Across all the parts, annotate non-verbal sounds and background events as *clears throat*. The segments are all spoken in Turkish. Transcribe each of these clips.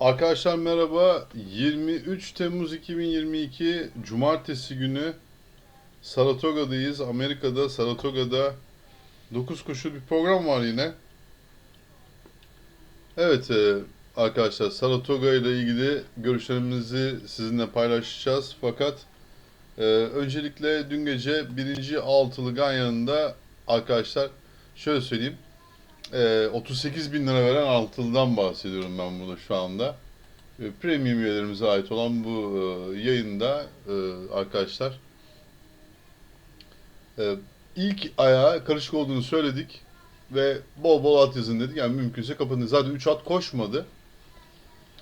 Arkadaşlar merhaba. 23 Temmuz 2022 Cumartesi günü Saratoga'dayız. Amerika'da Saratoga'da 9 koşu bir program var yine. Evet e, arkadaşlar Saratoga ile ilgili görüşlerimizi sizinle paylaşacağız. Fakat e, öncelikle dün gece birinci altılı Ganyan'da arkadaşlar şöyle söyleyeyim. E, 38 bin lira veren altılıdan bahsediyorum ben burada şu anda. E, Premium üyelerimize ait olan bu e, yayında e, arkadaşlar e, ilk ayağa karışık olduğunu söyledik ve bol bol at yazın dedik. Yani mümkünse kapatın. Zaten 3 at koşmadı.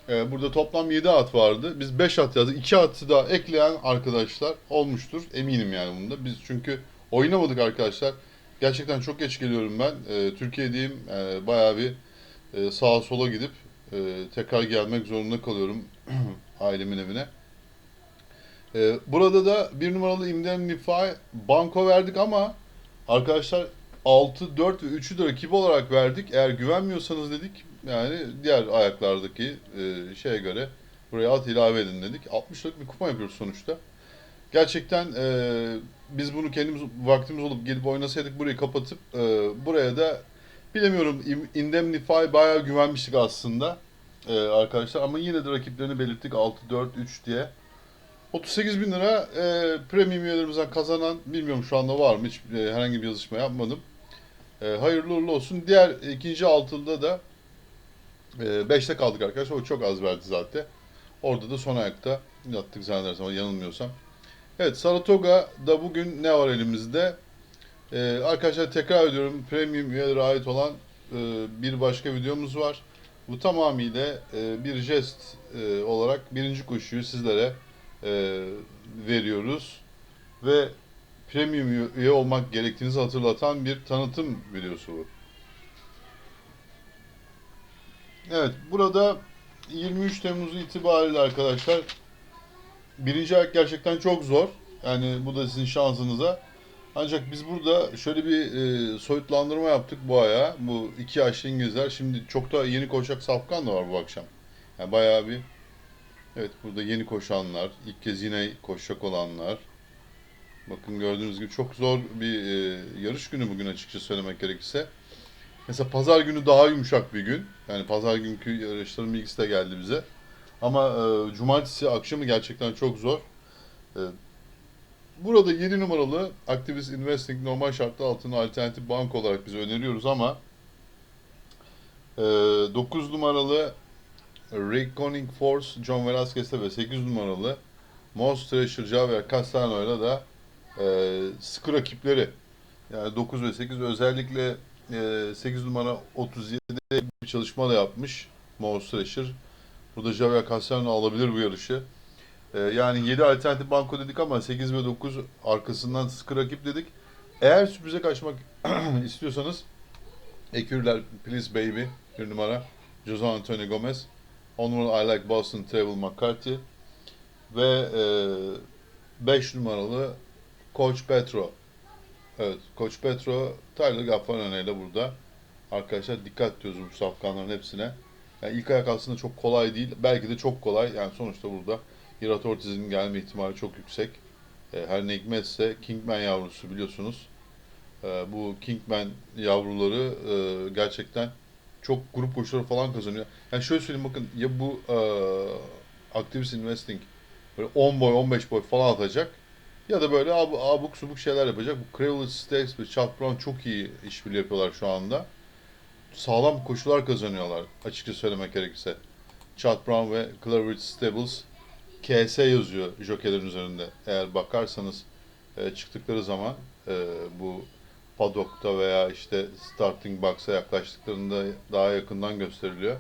E, burada toplam 7 at vardı. Biz 5 at yazdık. 2 atı da ekleyen arkadaşlar olmuştur. Eminim yani bunda. Biz çünkü oynamadık arkadaşlar. Gerçekten çok geç geliyorum ben. E, Türkiye'deyim. E, bayağı bir e, sağa sola gidip e, tekrar gelmek zorunda kalıyorum *clears throat* ailemin evine. E, burada da bir numaralı Indemnify banko verdik ama arkadaşlar 6, 4 ve 3'ü de rakip olarak verdik. Eğer güvenmiyorsanız dedik yani diğer ayaklardaki e, şeye göre buraya at ilave edin dedik. 60 liralık bir kupon yapıyoruz sonuçta. Gerçekten e, biz bunu kendimiz vaktimiz olup gelip oynasaydık burayı kapatıp e, buraya da bilemiyorum Indemnify bayağı güvenmiştik aslında e, arkadaşlar ama yine de rakiplerini belirttik 6 4 3 diye. 38 bin lira e, premium üyelerimizden kazanan bilmiyorum şu anda var mı hiç e, herhangi bir yazışma yapmadım. E, hayırlı uğurlu olsun. Diğer ikinci altında da 5'te kaldık arkadaşlar. O çok az verdi zaten. Orada da son ayakta yattık zannedersem yanılmıyorsam. Evet Saratoga'da bugün ne var elimizde? Ee, arkadaşlar tekrar ediyorum premium üyelere ait olan e, bir başka videomuz var. Bu tamamıyla e, bir jest e, olarak birinci koşuyu sizlere e, veriyoruz. Ve premium üye- olmak gerektiğinizi hatırlatan bir tanıtım videosu bu. Evet burada 23 Temmuz itibariyle arkadaşlar birinci ayak gerçekten çok zor. Yani bu da sizin şansınıza. Ancak biz burada şöyle bir e, soyutlandırma yaptık bu aya. Bu iki yaşlı İngilizler. Şimdi çok da yeni koşacak safkan da var bu akşam. Yani bayağı bir evet burada yeni koşanlar, ilk kez yine koşacak olanlar. Bakın gördüğünüz gibi çok zor bir e, yarış günü bugün açıkça söylemek gerekirse. Mesela pazar günü daha yumuşak bir gün. Yani pazar günkü yarışların bilgisi de geldi bize. Ama e, cumartesi akşamı gerçekten çok zor. E, burada 7 numaralı Activist Investing normal şartlar altında alternatif bank olarak biz öneriyoruz ama e, 9 numaralı Reckoning Force John Velasquez'te ve 8 numaralı Most Treasure Javier Castellano'yla da e, sıkı rakipleri. Yani 9 ve 8 özellikle e, 8 numara 37'de bir çalışma da yapmış Most Treasure. Burada Javier Castellano alabilir bu yarışı. Ee, yani 7 alternatif banko dedik ama 8 ve 9 arkasından sıkı rakip dedik. Eğer sürprize kaçmak *clears throat* istiyorsanız Ekürler Please Baby bir numara. Jose Antonio Gomez. On I Like Boston Travel McCarthy. Ve 5 numaralı Coach Petro. Evet Coach Petro Tyler Gaffarone ile burada. Arkadaşlar dikkat diyoruz bu safkanların hepsine. Yani ilk ayak aslında çok kolay değil. Belki de çok kolay. Yani sonuçta burada Hirat Ortiz'in gelme ihtimali çok yüksek. E, her ne hikmetse Kingman yavrusu biliyorsunuz. E, bu Kingman yavruları e, gerçekten çok grup koşuları falan kazanıyor. Yani şöyle söyleyeyim bakın ya bu e, Activist Investing böyle 10 boy 15 boy falan atacak ya da böyle ab, abuk subuk şeyler yapacak. Bu Crowley Stakes ve Chuck Brown çok iyi işbirliği yapıyorlar şu anda sağlam koşular kazanıyorlar açıkça söylemek gerekirse. Chad Brown ve Claridge Stables KS yazıyor jockeylerin üzerinde. Eğer bakarsanız e, çıktıkları zaman e, bu paddock'ta veya işte starting box'a yaklaştıklarında daha yakından gösteriliyor.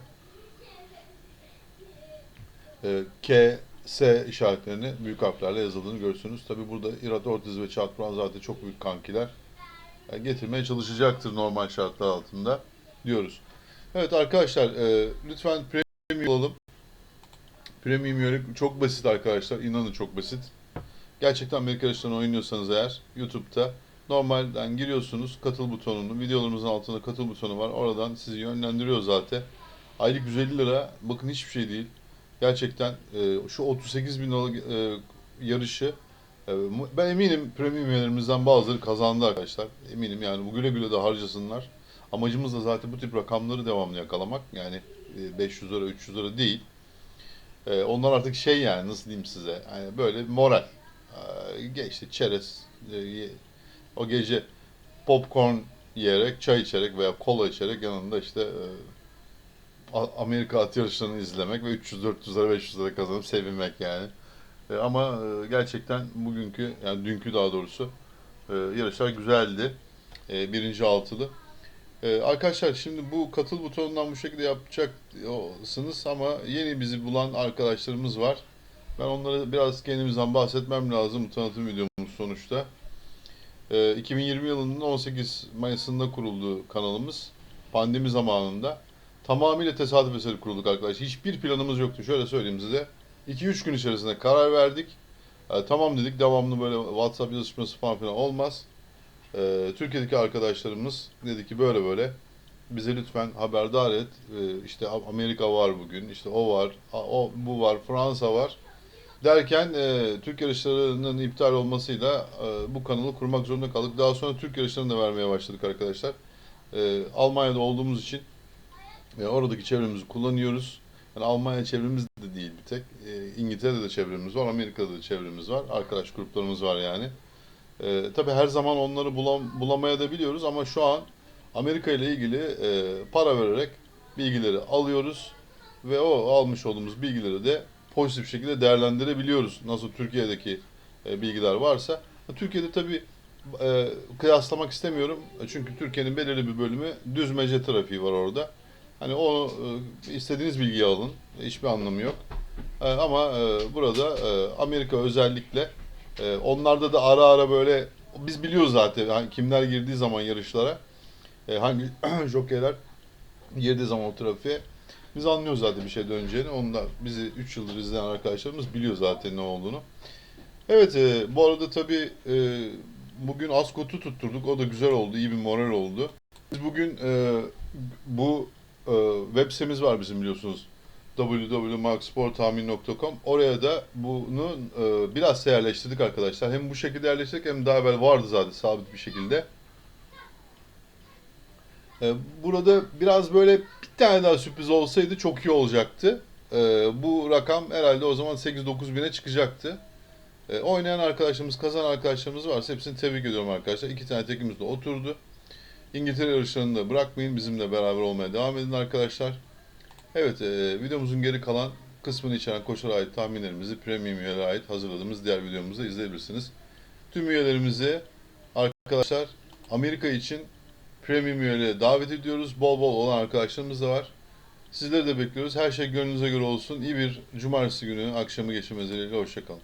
E, KS işaretlerini büyük harflerle yazıldığını görürsünüz. Tabi burada Irat Ortiz ve Chad Brown zaten çok büyük kankiler. Yani getirmeye çalışacaktır normal şartlar altında diyoruz. Evet arkadaşlar e, lütfen premium olalım. Premium yönelik çok basit arkadaşlar. İnanın çok basit. Gerçekten Amerika yarışlarını oynuyorsanız eğer YouTube'da normalden giriyorsunuz katıl butonunu. Videolarımızın altında katıl butonu var. Oradan sizi yönlendiriyor zaten. Aylık 150 lira. Bakın hiçbir şey değil. Gerçekten e, şu 38 bin liralık e, yarışı e, ben eminim premium üyelerimizden bazıları kazandı arkadaşlar. Eminim yani bu güle güle de harcasınlar. Amacımız da zaten bu tip rakamları devamlı yakalamak. Yani e, 500 lira 300 lira değil. E, onlar artık şey yani nasıl diyeyim size. Yani böyle moral. E, işte çerez e, o gece popcorn yiyerek, çay içerek veya kola içerek yanında işte e, Amerika at yarışlarını izlemek ve 300-400 lira 500 lira kazanıp sevinmek yani. E, ama e, gerçekten bugünkü yani dünkü daha doğrusu e, yarışlar güzeldi. E, birinci altılı. E, arkadaşlar şimdi bu katıl butonundan bu şekilde yapacaksınız ama yeni bizi bulan arkadaşlarımız var. Ben onlara biraz kendimizden bahsetmem lazım tanıtım videomuz sonuçta. E, 2020 yılının 18 Mayıs'ında kuruldu kanalımız. Pandemi zamanında. Tamamıyla tesadüf eseri kurulduk arkadaşlar. Hiçbir planımız yoktu. Şöyle söyleyeyim size. 2-3 gün içerisinde karar verdik. E, tamam dedik devamlı böyle WhatsApp yazışması falan filan olmaz. E, Türkiye'deki arkadaşlarımız dedi ki böyle böyle bize lütfen haberdar et. E, işte Amerika var bugün, işte o var, o bu var, Fransa var. Derken e, Türk yarışlarının iptal olmasıyla e, bu kanalı kurmak zorunda kaldık. Daha sonra Türk yarışlarını da vermeye başladık arkadaşlar. E, Almanya'da olduğumuz için e, oradaki çevremizi kullanıyoruz. Yani Almanya çevremiz de değil bir tek. E, İngiltere'de de çevremiz var, Amerika'da da çevremiz var. Arkadaş gruplarımız var yani. E, tabii her zaman onları bulam, bulamaya da biliyoruz ama şu an Amerika ile ilgili e, para vererek bilgileri alıyoruz ve o almış olduğumuz bilgileri de pozitif şekilde değerlendirebiliyoruz. Nasıl Türkiye'deki e, bilgiler varsa. Türkiye'de tabii e, kıyaslamak istemiyorum. Çünkü Türkiye'nin belirli bir bölümü düzmece trafiği var orada. Hani o e, istediğiniz bilgiyi alın. Hiçbir anlamı yok. E, ama e, burada e, Amerika özellikle e, onlarda da ara ara böyle biz biliyoruz zaten hani kimler girdiği zaman yarışlara e, hangi *clears throat* jokeyler girdiği zaman o trafiğe biz anlıyoruz zaten bir şey döneceğini. Da bizi 3 yıldır izleyen arkadaşlarımız biliyor zaten ne olduğunu. Evet e, bu arada tabii e, bugün Ascot'u tutturduk. O da güzel oldu. iyi bir moral oldu. Biz bugün e, bu e, web sitemiz var bizim biliyorsunuz. www.marksportahmin.com Oraya da bunu e, biraz yerleştirdik arkadaşlar. Hem bu şekilde yerleştirdik hem daha evvel vardı zaten sabit bir şekilde. E, burada biraz böyle bir tane daha sürpriz olsaydı çok iyi olacaktı. E, bu rakam herhalde o zaman 8-9 bine çıkacaktı. E, oynayan arkadaşlarımız, kazanan arkadaşlarımız varsa hepsini tebrik ediyorum arkadaşlar. İki tane tekimiz de oturdu. İngiltere yarışlarını da bırakmayın. Bizimle beraber olmaya devam edin arkadaşlar. Evet, e, videomuzun geri kalan kısmını içeren koşulara ait tahminlerimizi premium üyelere ait hazırladığımız diğer videomuzda izleyebilirsiniz. Tüm üyelerimizi arkadaşlar Amerika için premium üyeliğe davet ediyoruz. Bol bol olan arkadaşlarımız da var. Sizleri de bekliyoruz. Her şey gönlünüze göre olsun. İyi bir cumartesi günü akşamı geçirmeniz dileğiyle. Hoşçakalın.